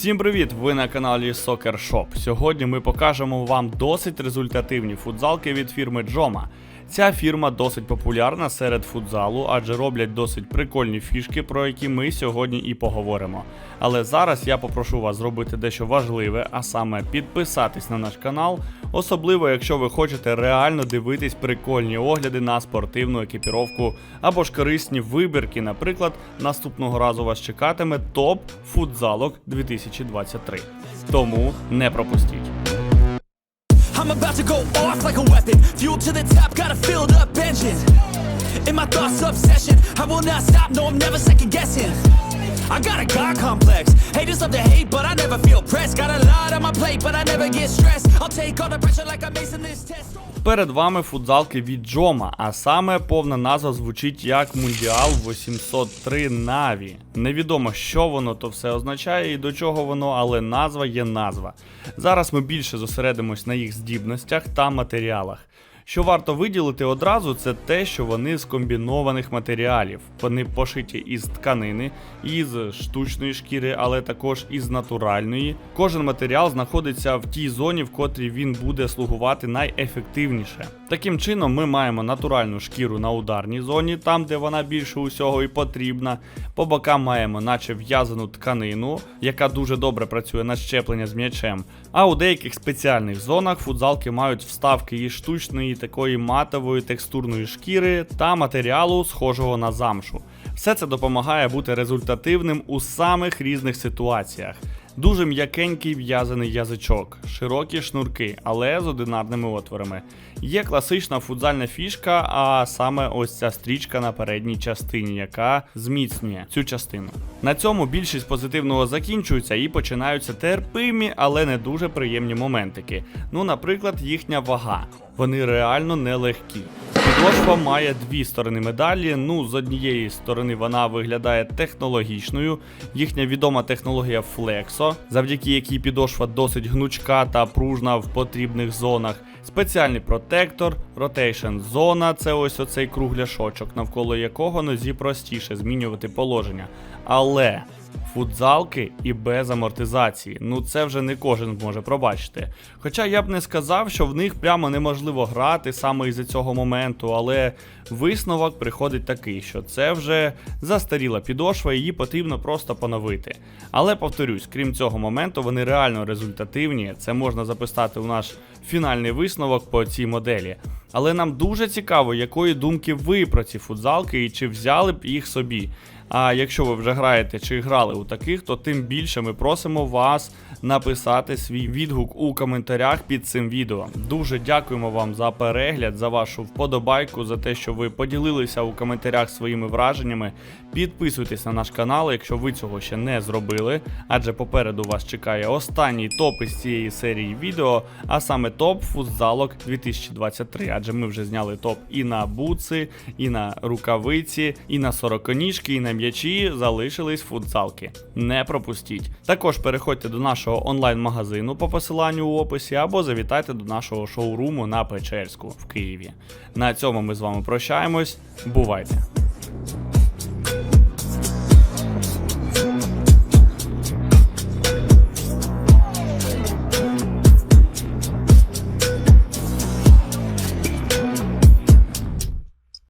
Всім привіт! Ви на каналі Soccer Shop. Сьогодні ми покажемо вам досить результативні футзалки від фірми Джома. Ця фірма досить популярна серед футзалу, адже роблять досить прикольні фішки, про які ми сьогодні і поговоримо. Але зараз я попрошу вас зробити дещо важливе, а саме підписатись на наш канал, особливо якщо ви хочете реально дивитись прикольні огляди на спортивну екіпіровку або ж корисні вибірки. Наприклад, наступного разу вас чекатиме топ футзалок 2023. Тому не пропустіть. I'm about to go off like a weapon. Fuel to the top, got a filled up engine. In my thoughts, obsession. I will not stop, no, I'm never second guessing. I got a God complex. Haters love to hate, but I never feel pressed. Got a lot on my plate, but I never get stressed. I'll take all the pressure like I'm acing this test. Перед вами футзалки від Джома, а саме повна назва звучить як Мундіал 803 Наві. Невідомо, що воно то все означає і до чого воно, але назва є назва. Зараз ми більше зосередимось на їх здібностях та матеріалах. Що варто виділити одразу, це те, що вони з комбінованих матеріалів. Вони пошиті із тканини, із штучної шкіри, але також із натуральної. Кожен матеріал знаходиться в тій зоні, в котрій він буде слугувати найефективніше. Таким чином, ми маємо натуральну шкіру на ударній зоні, там де вона більше усього і потрібна. По бокам маємо, наче в'язану тканину, яка дуже добре працює на щеплення з м'ячем. А у деяких спеціальних зонах футзалки мають вставки із штучної такої матової текстурної шкіри та матеріалу, схожого на замшу. Все це допомагає бути результативним у самих різних ситуаціях. Дуже м'якенький в'язаний язичок, широкі шнурки, але з одинарними отворами. Є класична футзальна фішка, а саме ось ця стрічка на передній частині, яка зміцнює цю частину. На цьому більшість позитивного закінчується і починаються терпимі, але не дуже приємні моментики. Ну, наприклад, їхня вага. Вони реально нелегкі. Підошва має дві сторони медалі. Ну, з однієї сторони вона виглядає технологічною. Їхня відома технологія Flexo, завдяки якій підошва досить гнучка та пружна в потрібних зонах. Спеціальний протектор, ротейшн зона це ось оцей кругляшочок, навколо якого нозі простіше змінювати положення. Але футзалки і без амортизації. Ну це вже не кожен зможе пробачити. Хоча я б не сказав, що в них прямо неможливо грати саме із-за цього моменту, але висновок приходить такий, що це вже застаріла підошва, її потрібно просто поновити. Але повторюсь, крім цього моменту, вони реально результативні. Це можна записати у наш фінальний висновок по цій моделі. Але нам дуже цікаво, якої думки ви про ці футзалки і чи взяли б їх собі. А якщо ви вже граєте чи грали у таких, то тим більше ми просимо вас написати свій відгук у коментарях під цим відео. Дуже дякуємо вам за перегляд, за вашу вподобайку, за те, що ви поділилися у коментарях своїми враженнями. Підписуйтесь на наш канал, якщо ви цього ще не зробили, адже попереду вас чекає останній топ із цієї серії відео, а саме топ футзалок 2023. Адже ми вже зняли топ і на буци, і на рукавиці, і на сороконіжки, і на м'ячі залишились футзалки. Не пропустіть. Також переходьте до нашого онлайн-магазину по посиланню у описі, або завітайте до нашого шоуруму на Печерську в Києві. На цьому ми з вами прощаємось. Бувайте!